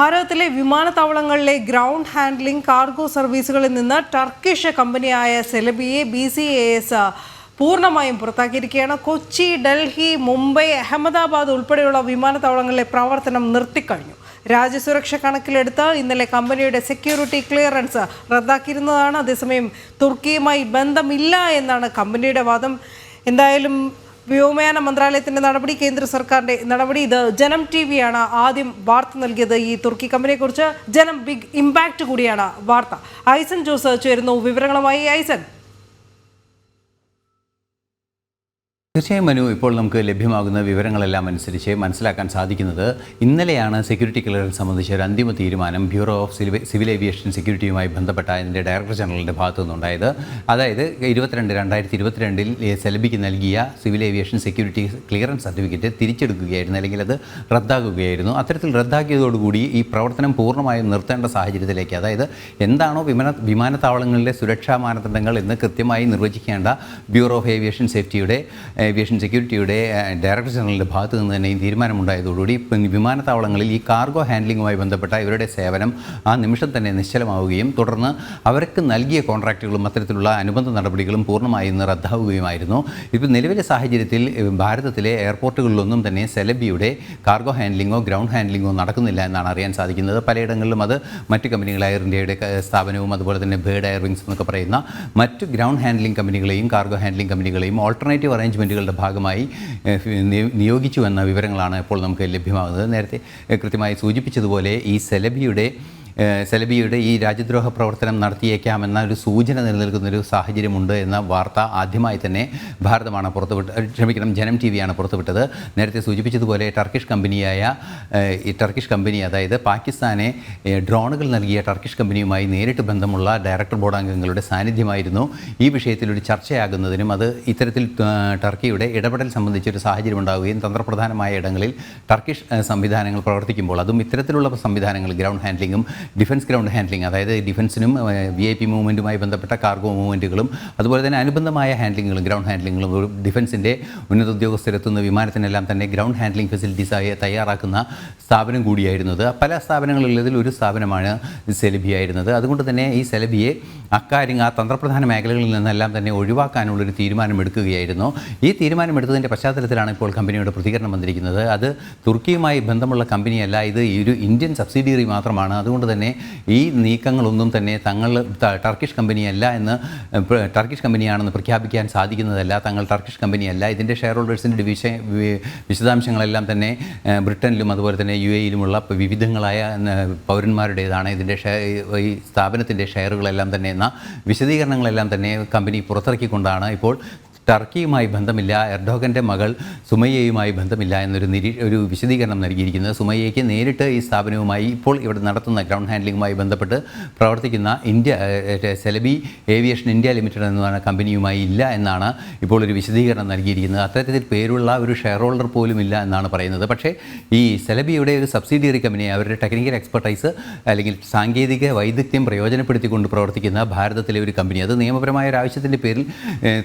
ഭാരതത്തിലെ വിമാനത്താവളങ്ങളിലെ ground handling cargo സർവീസുകളിൽ നിന്ന് ടർക്കിഷ് കമ്പനിയായ സെലബിയെ ബി സി എ എസ് പൂർണമായും പുറത്താക്കിയിരിക്കുകയാണ്. കൊച്ചി ഡൽഹി മുംബൈ അഹമ്മദാബാദ് ഉൾപ്പെടെയുള്ള വിമാനത്താവളങ്ങളിലെ പ്രവർത്തനം നിർത്തിക്കഴിഞ്ഞു. രാജ്യസുരക്ഷ കണക്കിലെടുത്ത് ഇന്നലെ കമ്പനിയുടെ സെക്യൂരിറ്റി ക്ലിയറൻസ് റദ്ദാക്കിയിരുന്നതാണ്. അതേസമയം തുർക്കിയുമായി ബന്ധമില്ല എന്നാണ് കമ്പനിയുടെ വാദം. എന്തായാലും വ്യോമയാന മന്ത്രാലയത്തിന്റെ നടപടി കേന്ദ്ര സർക്കാരിന്റെ നടപടി. ഇത് ജനം ടി വിയാണ് ആദ്യം വാർത്ത നൽകിയത് ഈ തുർക്കി കമ്പനിയെക്കുറിച്ച് ജനം ബിഗ് ഇമ്പാക്റ്റ് കൂടിയാണ് വാർത്ത. ഐസൻ ജോസ് ചേരുന്നു വിവരങ്ങളുമായി. ഐസൻ തീർച്ചയായും മനു ഇപ്പോൾ നമുക്ക് ലഭ്യമാകുന്ന വിവരങ്ങളെല്ലാം അനുസരിച്ച് മനസ്സിലാക്കാൻ സാധിക്കുന്നത് ഇന്നലെയാണ് സെക്യൂരിറ്റി ക്ലിയറൻസ് സംബന്ധിച്ച ഒരു അന്തിമ തീരുമാനം ബ്യൂറോ ഓഫ് സിവിൽ ഏവിയേഷൻ സെക്യൂരിറ്റിയുമായി ബന്ധപ്പെട്ട അതിന്റെ ഡയറക്ടർ ജനറലിന്റെ ഭാഗത്തു നിന്നുണ്ടായത് അതായത് ഇരുപത്തിരണ്ട് രണ്ടായിരത്തി ഇരുപത്തിരണ്ടിൽ സെലബിക്ക് നൽകിയ civil aviation security clearance certificate തിരിച്ചെടുക്കുകയായിരുന്നു അല്ലെങ്കിൽ അത് റദ്ദാക്കുകയായിരുന്നു. അത്തരത്തിൽ റദ്ദാക്കിയതോടുകൂടി ഈ പ്രവർത്തനം പൂർണമായും നിർത്തേണ്ട സാഹചര്യത്തിലേക്ക് അതായത് എന്താണോ വിമാന വിമാനത്താവളങ്ങളിലെ സുരക്ഷാ മാനദണ്ഡങ്ങൾ എന്ന് കൃത്യമായി നിർവചിക്കേണ്ട ബ്യൂറോ ഓഫ് ഏവിയേഷൻ സേഫ്റ്റിയുടെ ഏവിയേഷൻ സെക്യൂരിറ്റിയുടെ ഡയറക്ടർ ജനറലിന്റെ ഭാഗത്തു നിന്ന് തന്നെ ഈ തീരുമാനമുണ്ടായതോടുകൂടി വിമാനത്താവളങ്ങളിൽ ഈ കാർഗോ ഹാൻഡ്ലിങ്ങുമായി ബന്ധപ്പെട്ട ഇവരുടെ സേവനം ആ നിമിഷം തന്നെ നിശ്ചലമാവുകയും തുടർന്ന് അവർക്ക് നൽകിയ കോൺട്രാക്റ്റുകളും അത്തരത്തിലുള്ള അനുബന്ധ നടപടികളും പൂർണമായി ഇന്ന് റദ്ദാവുകയുമായിരുന്നു. ഇപ്പോൾ നിലവിലെ സാഹചര്യത്തിൽ ഭാരതത്തിലെ എയർപോർട്ടുകളിലൊന്നും തന്നെ സെലബിയുടെ കാർഗോ ഹാൻഡ്ലിങ്ങോ ഗ്രൗണ്ട് ഹാൻഡ്ലിങ്ങോ നടക്കുന്നില്ല എന്നാണ് അറിയാൻ സാധിക്കുന്നത്. പലയിടങ്ങളിലും അത് മറ്റ് കമ്പനികൾ എയർ ഇന്ത്യയുടെ സ്ഥാപനവും അതുപോലെ തന്നെ ബേർഡ് എയർവിങ്സ് എന്നൊക്കെ പറയുന്ന മറ്റ് ഗ്രൗണ്ട് ഹാൻഡ്ലിംഗ് കമ്പനികളെയും കാർഗോ ഹാൻഡ്ലിംഗ് കമ്പനികളെയും ഓൾട്ടർനേറ്റീവ് അറേഞ്ച്മെന്റുകളുടെ ഭാഗമായി നിയോഗിച്ചു എന്ന വിവരങ്ങളാണ് ഇപ്പോൾ നമുക്ക് ലഭ്യമാകുന്നത്. നേരത്തെ കൃത്യമായി സൂചിപ്പിച്ചതുപോലെ ഈ സെലബിയുടെ സെലബിയുടെ ഈ രാജ്യദ്രോഹ പ്രവർത്തനം നടത്തിയേക്കാമെന്ന ഒരു സൂചന നിലനിൽക്കുന്നൊരു സാഹചര്യമുണ്ട് എന്ന വാർത്ത ആദ്യമായി തന്നെ ഭാരതമാണ് പുറത്തുവിട്ട് ക്ഷമിക്കണം ജനം ടി വിയാണ് പുറത്തുവിട്ടത്. നേരത്തെ സൂചിപ്പിച്ചതുപോലെ ടർക്കിഷ് കമ്പനിയായ ഈ ടർക്കിഷ് കമ്പനി അതായത് പാകിസ്ഥാനെ ഡ്രോണുകൾ നൽകിയ ടർക്കിഷ് കമ്പനിയുമായി നേരിട്ട് ബന്ധമുള്ള ഡയറക്ടർ ബോർഡ് അംഗങ്ങളുടെ സാന്നിധ്യമായിരുന്നു. ഈ വിഷയത്തിൽ ഒരു ചർച്ചയാകുന്നതിനും അത് ഇത്തരത്തിൽ ടർക്കിയുടെ ഇടപെടൽ സംബന്ധിച്ചൊരു സാഹചര്യം ഉണ്ടാവുകയും തന്ത്രപ്രധാനമായ ഇടങ്ങളിൽ ടർക്കിഷ് സംവിധാനങ്ങൾ പ്രവർത്തിക്കുമ്പോൾ അതും ഇത്തരത്തിലുള്ള സംവിധാനങ്ങൾ ഗ്രൗണ്ട് ഹാൻഡ്ലിങ്ങും ഡിഫൻസ് ഗ്രൗണ്ട് ഹാൻഡ്ലിംഗ് അതായത് ഡിഫൻസിനും വി ഐ പി മൂവ്മെന്റുമായി ബന്ധപ്പെട്ട കാർഗോ മൂവ്മെന്റുകളും അതുപോലെ തന്നെ അനുബന്ധമായ ഹാൻഡ്ലിങ്ങുകളും ഗ്രൗണ്ട് ഹാൻഡ്ലിങ്ങുകളും ഡിഫൻസിന്റെ ഉന്നത ഉദ്യോഗസ്ഥരെത്തുന്ന വിമാനത്തിനെല്ലാം തന്നെ ഗ്രൗണ്ട് ഹാൻഡ്ലിംഗ് ഫെസിലിറ്റീസായി തയ്യാറാക്കുന്ന സ്ഥാപനം കൂടിയായിരുന്നത്. പല സ്ഥാപനങ്ങളുള്ളതിൽ ഒരു സ്ഥാപനമാണ് സെലബിയായിരുന്നത്. അതുകൊണ്ട് തന്നെ ഈ സെലബിയെ അക്കാര്യം ആ തന്ത്രപ്രധാന മേഖലകളിൽ നിന്നെല്ലാം തന്നെ ഒഴിവാക്കാനുള്ളൊരു തീരുമാനമെടുക്കുകയായിരുന്നു. ഈ തീരുമാനമെടുത്തതിന്റെ പശ്ചാത്തലത്തിലാണ് ഇപ്പോൾ കമ്പനിയുടെ പ്രതികരണം വന്നിരിക്കുന്നത്. അത് തുർക്കിയുമായി ബന്ധമുള്ള കമ്പനിയല്ല. ഇത് ഒരു ഇന്ത്യൻ സബ്സിഡിയറി മാത്രമാണ്. അതുകൊണ്ട് തന്നെ ഈ നീക്കങ്ങളൊന്നും തന്നെ തങ്ങൾ ടർക്കിഷ് കമ്പനിയല്ല എന്ന് ടർക്കിഷ് കമ്പനിയാണെന്ന് പ്രഖ്യാപിക്കാൻ സാധിക്കുന്നതല്ല. തങ്ങൾ ടർക്കിഷ് കമ്പനിയല്ല. ഇതിന്റെ ഷെയർ ഹോൾഡേഴ്സിന്റെ വിഷ വിശദാംശങ്ങളെല്ലാം തന്നെ ബ്രിട്ടനിലും അതുപോലെ തന്നെ യു എയിലുമുള്ള വിവിധങ്ങളായ പൗരന്മാരുടേതാണ്. ഇതിന്റെ ഷെയർ ഈ സ്ഥാപനത്തിന്റെ ഷെയറുകളെല്ലാം തന്നെ എന്ന വിശദീകരണങ്ങളെല്ലാം തന്നെ കമ്പനി പുറത്തിറക്കിക്കൊണ്ടാണ് ഇപ്പോൾ ടർക്കിയുമായി ബന്ധമില്ല എർഡോഗന്റെ മകൾ സുമയ്യയുമായി ബന്ധമില്ല എന്നൊരു നിരീ ഒരു വിശദീകരണം നൽകിയിരിക്കുന്നത് സുമയ്യയ്ക്ക് നേരിട്ട് ഈ സ്ഥാപനവുമായി ഇപ്പോൾ ഇവിടെ നടത്തുന്ന ഗ്രൗണ്ട് ഹാൻഡ്ലിങ്ങുമായി ബന്ധപ്പെട്ട് പ്രവർത്തിക്കുന്ന India Celebi aviation India limited എന്നതാണ് കമ്പനിയുമായി ഇല്ല എന്നാണ് ഇപ്പോൾ ഒരു വിശദീകരണം നൽകിയിരിക്കുന്നത്. അത്തരത്തിൽ പേരുള്ള ഒരു ഷെയർ ഹോൾഡർ പോലും ഇല്ല എന്നാണ് പറയുന്നത്. പക്ഷേ ഈ സെലബിയുടെ ഒരു സബ്സിഡിയറി കമ്പനി അവരുടെ ടെക്നിക്കൽ എക്സ്പെർട്ടൈസ് അല്ലെങ്കിൽ സാങ്കേതിക വൈദഗ്ധ്യം പ്രയോജനപ്പെടുത്തിക്കൊണ്ട് പ്രവർത്തിക്കുന്ന ഭാരതത്തിലെ ഒരു കമ്പനി. അത് നിയമപരമായ ഒരു ആവശ്യത്തിന്റെ പേരിൽ ഏഹ്,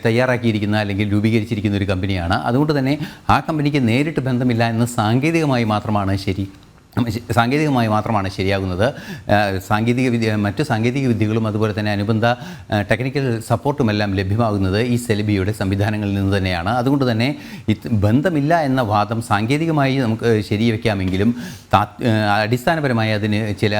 തയ്യാറാക്കിയിരിക്കുന്ന അല്ലെങ്കിൽ രൂപീകരിച്ചിരിക്കുന്ന ഒരു കമ്പനിയാണ്. അതുകൊണ്ട് തന്നെ ആ കമ്പനിക്ക് നേരിട്ട് ബന്ധമില്ല എന്ന് സാങ്കേതികമായി മാത്രമാണ് ശരി സാങ്കേതികമായി മാത്രമാണ് ശരിയാകുന്നത്. സാങ്കേതിക വിദ്യ മറ്റ് സാങ്കേതിക വിദ്യകളും അതുപോലെ തന്നെ അനുബന്ധ ടെക്നിക്കൽ സപ്പോർട്ടും എല്ലാം ലഭ്യമാകുന്നത് ഈ സെലിബിയുടെ സംവിധാനങ്ങളിൽ നിന്ന് തന്നെയാണ്. അതുകൊണ്ട് തന്നെ ബന്ധമില്ല എന്ന വാദം സാങ്കേതികമായി നമുക്ക് ശരിവെക്കാമെങ്കിലും അടിസ്ഥാനപരമായി അതിന് ചില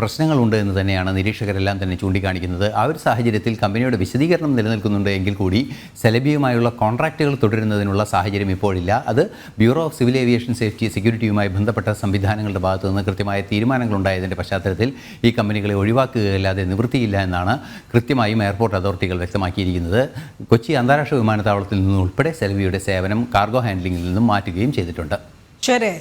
പ്രശ്നങ്ങളുണ്ട് എന്ന് തന്നെയാണ് നിരീക്ഷകരെല്ലാം തന്നെ ചൂണ്ടിക്കാണിക്കുന്നത്. ആ ഒരു സാഹചര്യത്തിൽ കമ്പനിയുടെ വിശദീകരണം നിലനിൽക്കുന്നുണ്ട് എങ്കിൽ കൂടി സെലബിയുമായുള്ള കോൺട്രാക്റ്റുകൾ തുടരുന്നതിനുള്ള സാഹചര്യം ഇപ്പോഴില്ല. അത് bureau of civil aviation safety സെക്യൂരിറ്റിയുമായി ബന്ധപ്പെട്ട സംവിധാനങ്ങളുടെ ഭാഗത്തു നിന്ന് കൃത്യമായ തീരുമാനങ്ങൾ ഉണ്ടായതിന്റെ പശ്ചാത്തലത്തിൽ ഈ കമ്പനികളെ ഒഴിവാക്കുകയല്ലാതെ നിവൃത്തിയില്ല എന്നാണ് കൃത്യമായും എയർപോർട്ട് അതോറിറ്റികൾ വ്യക്തമാക്കിയിരിക്കുന്നത്. കൊച്ചി അന്താരാഷ്ട്ര വിമാനത്താവളത്തിൽ നിന്നും ഉൾപ്പെടെ സെൽവിയുടെ സേവനം കാർഗോ ഹാൻഡ്ലിംഗിൽ നിന്നും മാറ്റുകയും ചെയ്തിട്ടുണ്ട്. ശരി